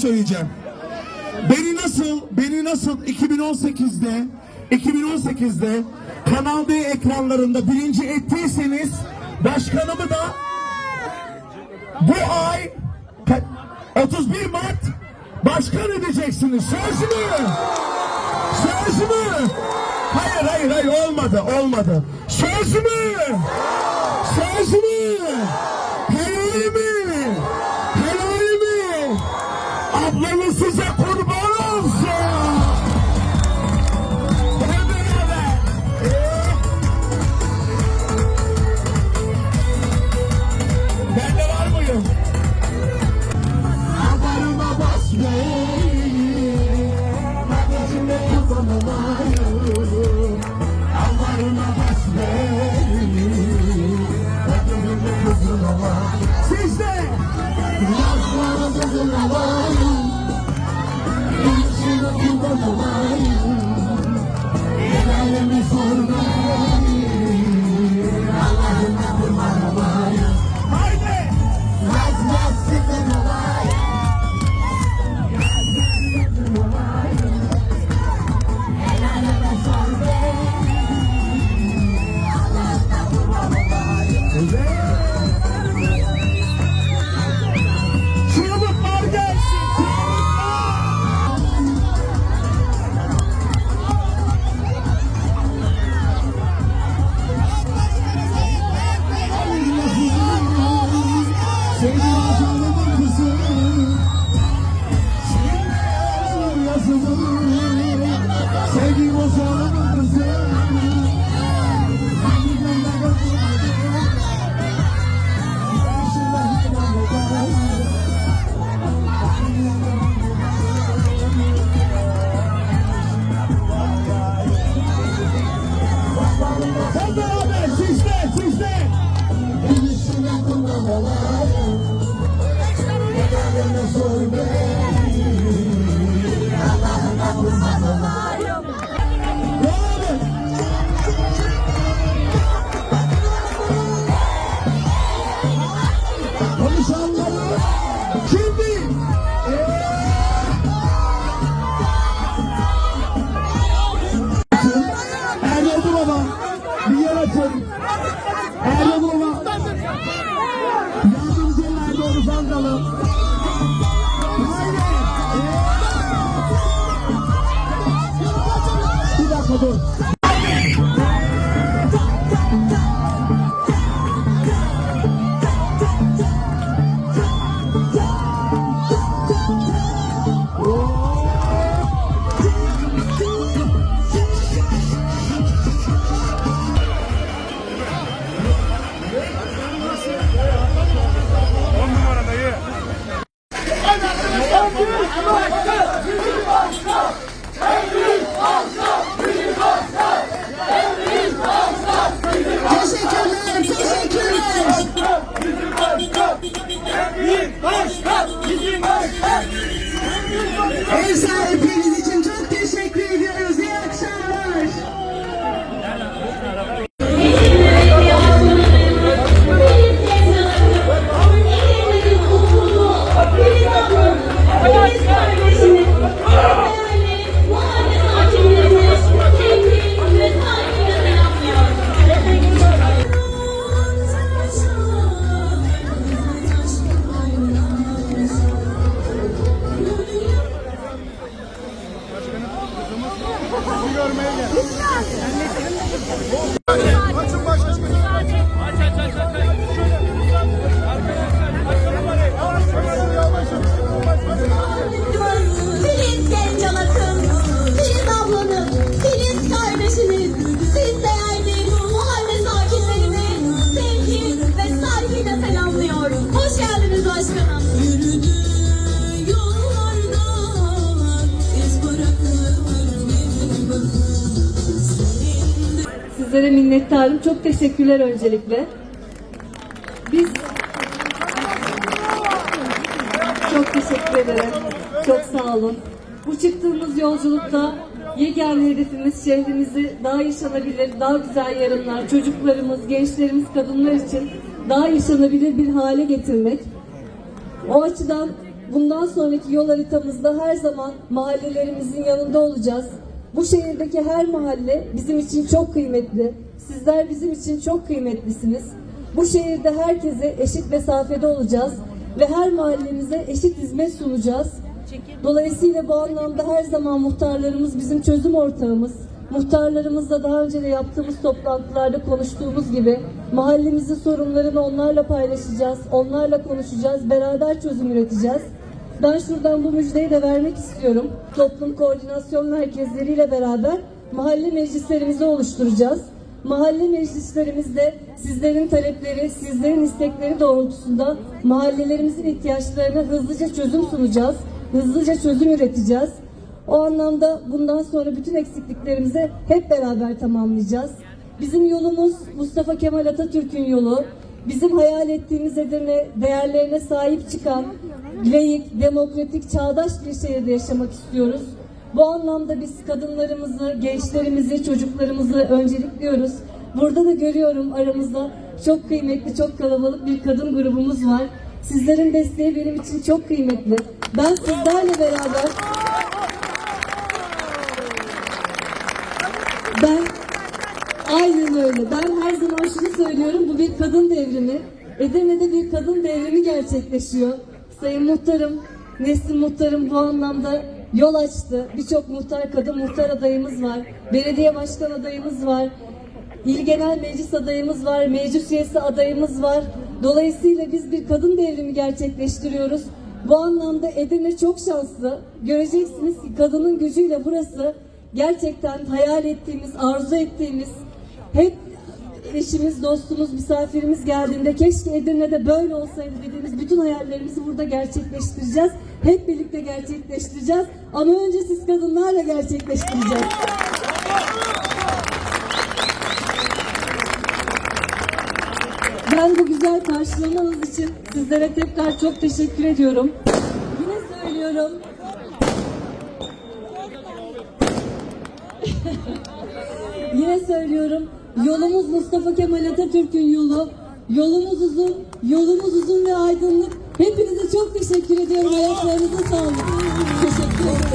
söyleyeceğim. Beni nasıl, beni nasıl 2018'de 2018'de Kanal D ekranlarında birinci ettiyseniz başkanımı da bu ay ka- 31 Mart başkan edeceksiniz. Söz mü? Söz mü? Hayır hayır hayır olmadı olmadı. Söz mü? Söz mü? Vamos! Sizlere minnettarım. Çok teşekkürler öncelikle. Biz çok teşekkür ederim. Çok sağ olun. Bu çıktığımız yolculukta yegane hedefimiz şehrimizi daha yaşanabilir, daha güzel yarınlar, çocuklarımız, gençlerimiz, kadınlar için daha yaşanabilir bir hale getirmek. O açıdan bundan sonraki yol haritamızda her zaman mahallelerimizin yanında olacağız. Bu şehirdeki her mahalle bizim için çok kıymetli. Sizler bizim için çok kıymetlisiniz. Bu şehirde herkese eşit mesafede olacağız ve her mahallemize eşit hizmet sunacağız. Dolayısıyla bu anlamda her zaman muhtarlarımız bizim çözüm ortağımız. Muhtarlarımızla daha önce de yaptığımız toplantılarda konuştuğumuz gibi mahallemizin sorunlarını onlarla paylaşacağız, onlarla konuşacağız, beraber çözüm üreteceğiz. Ben şuradan bu müjdeyi de vermek istiyorum. Toplum koordinasyon merkezleriyle beraber mahalle meclislerimizi oluşturacağız. Mahalle meclislerimizde sizlerin talepleri, sizlerin istekleri doğrultusunda mahallelerimizin ihtiyaçlarına hızlıca çözüm sunacağız. Hızlıca çözüm üreteceğiz. O anlamda bundan sonra bütün eksikliklerimizi hep beraber tamamlayacağız. Bizim yolumuz Mustafa Kemal Atatürk'ün yolu. Bizim hayal ettiğimiz Edirne değerlerine sahip çıkan, layık, demokratik, çağdaş bir şehirde yaşamak istiyoruz. Bu anlamda biz kadınlarımızı, gençlerimizi, çocuklarımızı öncelikliyoruz. Burada da görüyorum aramızda çok kıymetli, çok kalabalık bir kadın grubumuz var. Sizlerin desteği benim için çok kıymetli. Ben sizlerle beraber ben aynen öyle. Ben her zaman şunu söylüyorum. Bu bir kadın devrimi. Edirne'de bir kadın devrimi gerçekleşiyor. Sayın Muhtarım, Nesrin Muhtarım bu anlamda yol açtı. Birçok muhtar, kadın muhtar adayımız var. Belediye başkan adayımız var. İl Genel Meclis adayımız var, meclis üyesi adayımız var. Dolayısıyla biz bir kadın devrimi gerçekleştiriyoruz. Bu anlamda Edirne çok şanslı. Göreceksiniz ki kadının gücüyle burası gerçekten hayal ettiğimiz, arzu ettiğimiz, hep eşimiz, dostumuz, misafirimiz geldiğinde keşke Edirne'de böyle olsaydı dediğimiz bütün hayallerimizi burada gerçekleştireceğiz. Hep birlikte gerçekleştireceğiz. Ama önce siz kadınlarla gerçekleştireceğiz. Ben bu güzel karşılamanız için sizlere tekrar çok teşekkür ediyorum. Yine söylüyorum. Yine söylüyorum. Yolumuz Mustafa Kemal Atatürk'ün yolu. Yolumuz uzun, yolumuz uzun ve aydınlık. Hepinize çok teşekkür ediyorum. Ayaklarınıza sağlık. Teşekkür ederim.